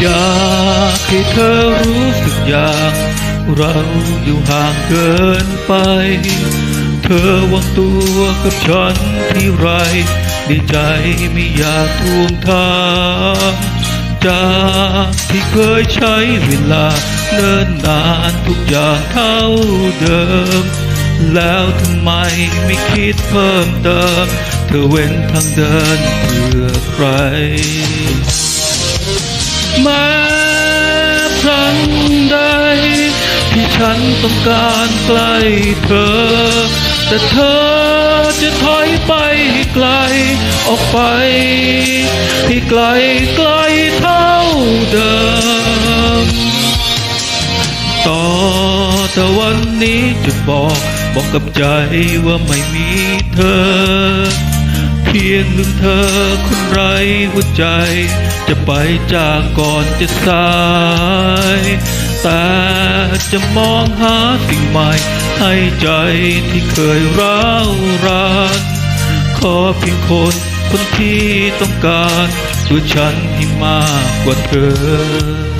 อยากให้เธอรู้สึกอย่างเราอยู่ห่างเกินไป เธอวางตัวกับฉันที่ไรในใจไม่อยากทวงทางจากที่เคยใช้เวลาเนิ่นนานทุกอย่างเท่าเดิม แล้วทำไมไม่คิดเพิ่มเติม เธอเว้นทางเดินเพื่อใคร ม้ครั้งใด ที่ฉันต้องการใกล้เธอ แต่เธอจะถอยไปไกล ออกไปให้ไกลไกลเท่าเดิม ต่อแต่วันนี้จะบอก บอกกับใจว่าไม่มีเธอ พียงหนึ่งเธอคนไรหัวใจ จะไปจากก่อนจะสาย แต่จะมองหาสิ่งใหม่ ให้ใจที่เคยร้าวรานขอเพียงคนคนที่ต้องการตัวฉันให้มากกว่าเธอ